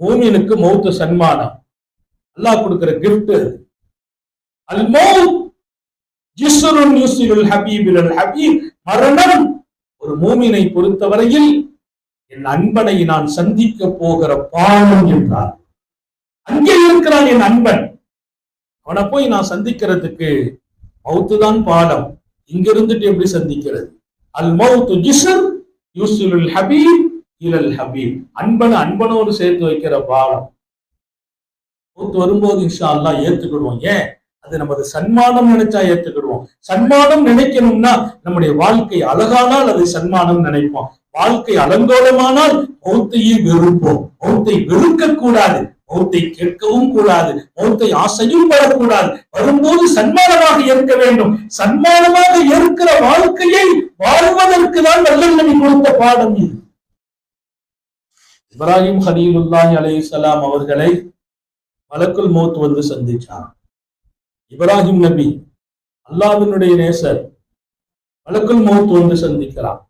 மூமினுக்கு மௌத்து சன்மானம். அல்லாஹ் கொடுக்கிற கிஃப்ட் அல் மௌத் ஜிஸ்ருன் யுஸ்ருல் ஹபீபில் ஹபீப். மரணம் ஒரு மூமினை பொறுத்தவரையில் என் அன்பனை நான் சந்திக்க போகிற பாவம் என்றார். அங்கே இருக்கிறான் என் அன்பன். அவனை போய் நான் சந்திக்கிறதுக்கு மௌத்து தான் பாடம். இங்க இருந்துட்டு எப்படி சந்திக்கிறது? அல் மௌத்து ஜிஸ்ர் யூசுல் ஹபீப். ஈழல் ஹபீப். அன்பனை அன்பனோடு சேர்த்து வைக்கிற பாடம். மூத்து வரும்போது இன்ஷா அல்லாஹ் ஏத்துக்கிடுவோம். ஏன்? அது நமது சன்மானம் நினைச்சா ஏத்துக்கிடுவோம். சன்மானம் நினைக்கணும்னா நம்முடைய வாழ்க்கை அழகானால் அது சன்மானம் நினைப்போம். வாழ்க்கை அலங்கோலமானால் மௌத்தையே வெறுப்போம். மௌத்தை வெறுக்க கூடாது மௌத்தை கேட்கவும் கூடாது. மௌத்தை ஆசையும் படக்கூடாது. வரும்போது சன்மானமாக ஏற்க வேண்டும். சன்மானமாக இருக்கிற வாழ்க்கையை வாழ்வதற்கு தான் நல்ல கொடுத்த பாடம் இது. இப்ராஹிம் ஹலீலுல்லாஹி அலைஹிஸ்ஸலாம் அவர்களை மலக்குல் மௌத் வந்து சந்திச்சார் இப்ராஹிம் நபி அல்லாவினுடைய நேசர் மலக்குல் மௌத் வந்து சந்திக்கிறார்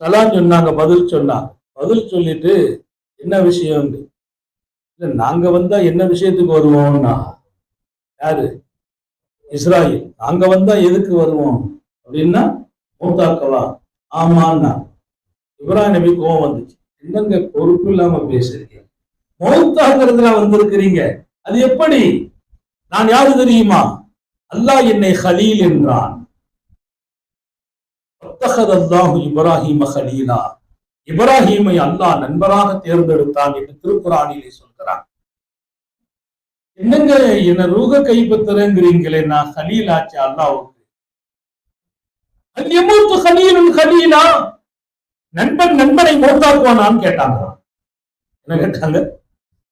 சலாம் சொன்னாங்க பதில் சொன்னாங்க. பதில் சொல்லிட்டு என்ன விஷயம்? இல்ல நாங்க வந்தா என்ன விஷயத்துக்கு வருவோம்னா யாரு? இஸ்ராயில். நாங்க வந்தா எதுக்கு வருவோம்? அப்படின்னா மூத்தாக்கவா? ஆமான்னா இப்ராஹிம் நபி கோவம் வந்துச்சு. என்னங்க பொறுப்பு இல்லாம பேசுறீங்க? மௌத்தாங்கிறதுல வந்திருக்கிறீங்க. அது எப்படி? நான் யாரு தெரியுமா? அல்லாஹ் என்னை ஹலீல் என்றான். இப்ராஹிம ஹலீலா. இப்ராஹிமை அல்லாஹ் நண்பராக தேர்ந்தெடுத்தான் என்று திருக்குறானிலே சொல்கிறான். என்னங்க என்ன ரூக கைப்பற்றுறேங்கிறீங்களே நான் ஹலீல் ஆச்சு அல்லாவுக்கு எமூத்து ஹலீலும் ஹலீலா. நண்பன் நண்பனை மௌத்தாக்குவானான்னு கேட்டாங்க. என்ன கேட்டாங்க?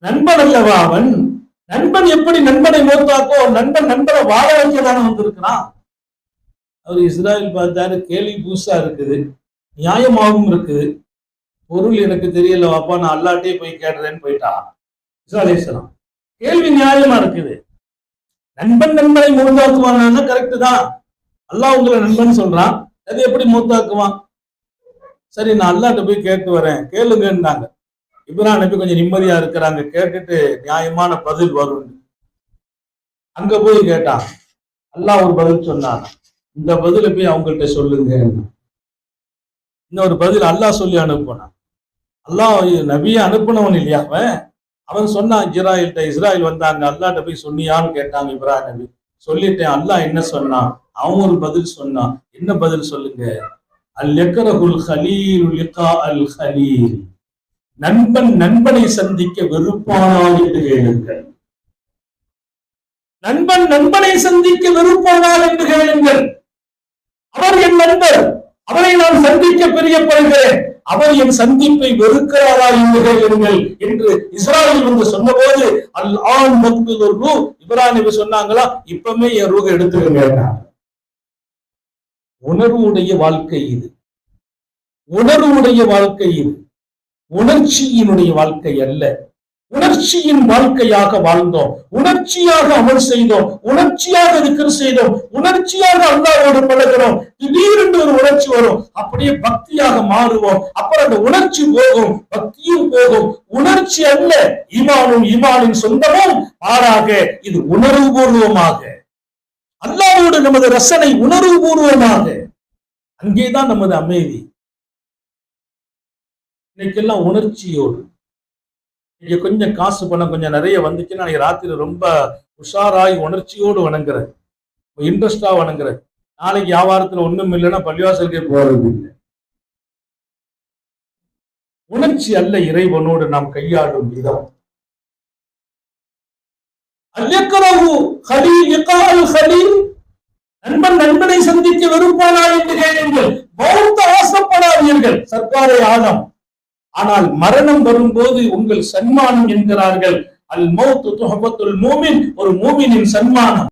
நண்பன் அல்லவா அவன்? நண்பன் எப்படி நண்பனை மோத்தாக்கோ நண்பன் நண்பனை வாழ வைக்கதான வந்திருக்கிறான்? அவர் இஸ்ராயல் பார்த்தாரு கேள்வி புதுசா இருக்குது நியாயமாகவும் இருக்குது. பொருள் எனக்கு தெரியல வாப்பா நான் அல்லாட்டே போய் கேடுறேன்னு போயிட்டா. இஸ்ராலேஸ்வரம் கேள்வி நியாயமா இருக்குது. நண்பன் நண்பனை மூத்தாக்குவானா கரெக்டு தான். அல்லாஹ் உங்களை நண்பன் சொல்றான். அது எப்படி மூத்தாக்குவான் சரி நான் அல்லாட்ட போய் கேட்டு வரேன். கேளுங்கன்னாங்க. இப்ராஹிம் நபி கொஞ்சம் நிம்மதியா இருக்கிறாங்க. கேட்டுட்டு நியாயமான பதில் வரும் அங்க போய் கேட்டான். அல்லாஹ் ஒரு பதில் சொன்னான். இந்த பதில போய் அவங்கள்ட்ட சொல்லுங்க. இன்னொரு பதில் அல்லாஹ் சொல்லி அனுப்பினான். அல்லாஹ் நபியை அனுப்பினவன் இல்லையா அவன்? அவன் சொன்னான் இஸ்ராயல்கிட்ட இஸ்ராயல் வந்தாங்க. அல்லாட்ட போய் சொன்னியான்னு கேட்டாங்க இப்ராஹிம் நபி. சொல்லிட்டேன். அல்லாஹ் என்ன சொன்னான்? அவன் ஒரு பதில் சொன்னான். என்ன பதில் சொல்லுங்க? அல் நண்பன் நண்பனை சந்திக்க வெறுப்பானால் என்று கேளுங்கள். நண்பன் நண்பனை சந்திக்க வெறுப்பானால் என்று கேளுங்கள். அவர் என் நண்பர். அவரை நான் சந்திக்க பிரியப்படுகிறேன். அவர் என் சந்திப்பை வெறுக்கிறாரா என்று கேளுங்கள் என்று இஸ்ராயல் வந்து சொன்னபோது அல் ஆண் மக்துல் ரூ இப்ராஹிம் சொன்னாங்களா? இப்பவுமே என் ரூக எடுத்துக்கங்க உணர்வுடைய வாழ்க்கை இது. உணர்வுடைய வாழ்க்கை இது. உணர்ச்சியினுடைய வாழ்க்கை அல்ல. உணர்ச்சியின் வாழ்க்கையாக வாழ்ந்தோம். உணர்ச்சியாக அமல் செய்தோம். உணர்ச்சியாக இருக்கிற செய்தோம். உணர்ச்சியாக அல்லாவோடு பழகிறோம். திடீரென்று ஒரு உணர்ச்சி வரும். அப்படியே பக்தியாக மாறுவோம். அப்புறம் அந்த உணர்ச்சி போகும். பக்தியும் போகும். உணர்ச்சி அல்ல. ஈமானும் ஈமானின் சொந்தமும் மாறாக இது உணர்வுபூர்வமாக அல்லாவோடு நமது ரசனை உணர்வு பூர்வமாக. அங்கேதான் நமது அமைதி. இன்னைக்கெல்லாம் உணர்ச்சியோடு. இங்க கொஞ்சம் காசு பணம் கொஞ்சம் நிறைய வந்துச்சுன்னா ராத்திரி ரொம்ப உஷாராய் உணர்ச்சியோடு வணங்குறது இன்ட்ரெஸ்டா வணங்குறேன். நாளைக்கு வியாபாரத்துல ஒண்ணும் இல்லைன்னா பள்ளிவாசலுக்கே போறது இல்லை உணர்ச்சி அல்ல இறைவனோடு நாம் கையாளும் விதம். நண்பன் நண்பனை சந்திக்க வெறுப்பானா என்று கேளுங்கள் மௌத்த ஆசைப்படாதீர்கள் சர்க்காரை ஆழம். ஆனால் மரணம் வரும்போது உங்கள் சன்மானம் என்கிறார்கள். அல் மௌத்து துஹபத்துல் மூமின் ஒரு மூமினின் சன்மானம்.